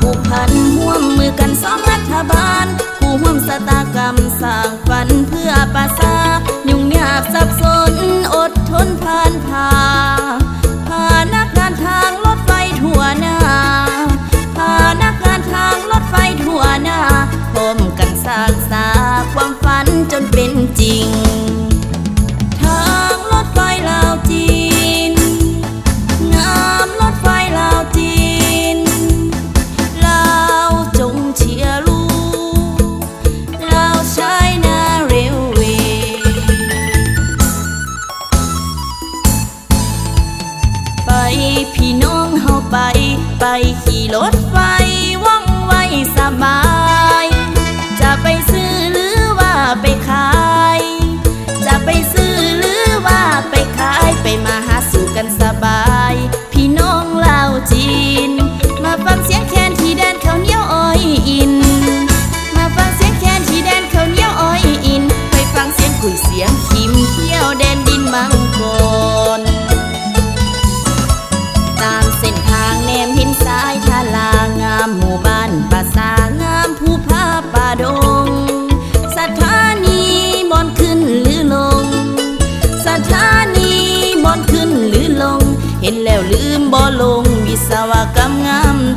ผูกพันห่วงมือกันซ้อมรัฐบาลผู้ห่วงสตากรรมสร้างฝันเพื่อประสายุ่งยากสับสนอดทนพา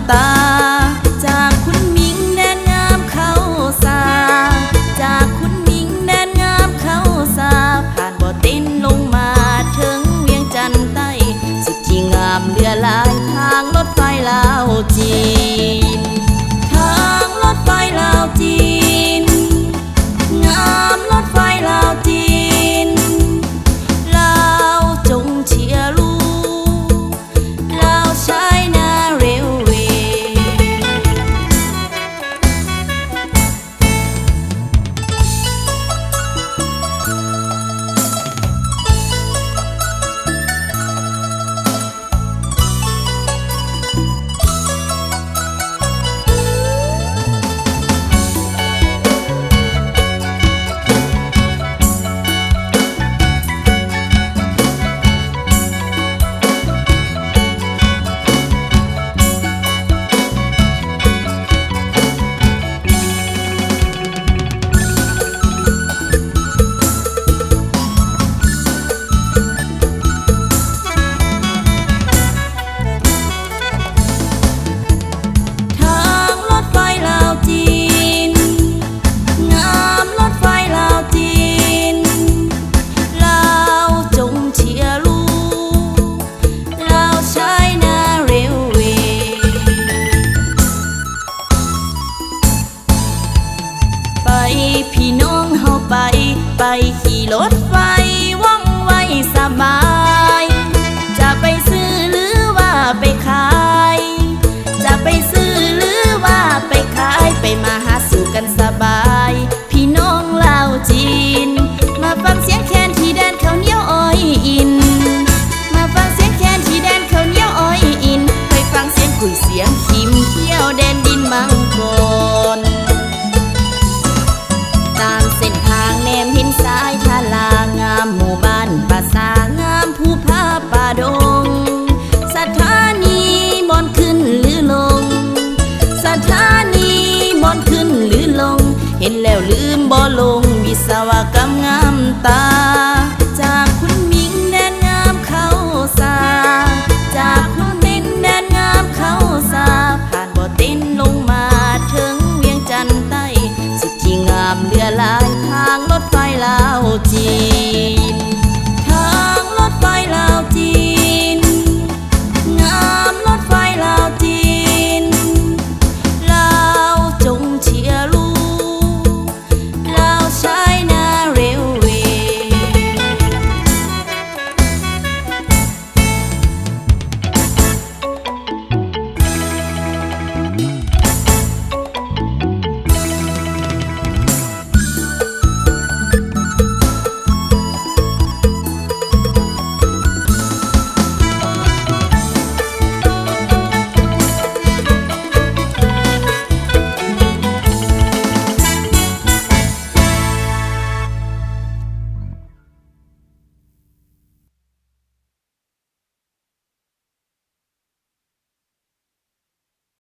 다 ไป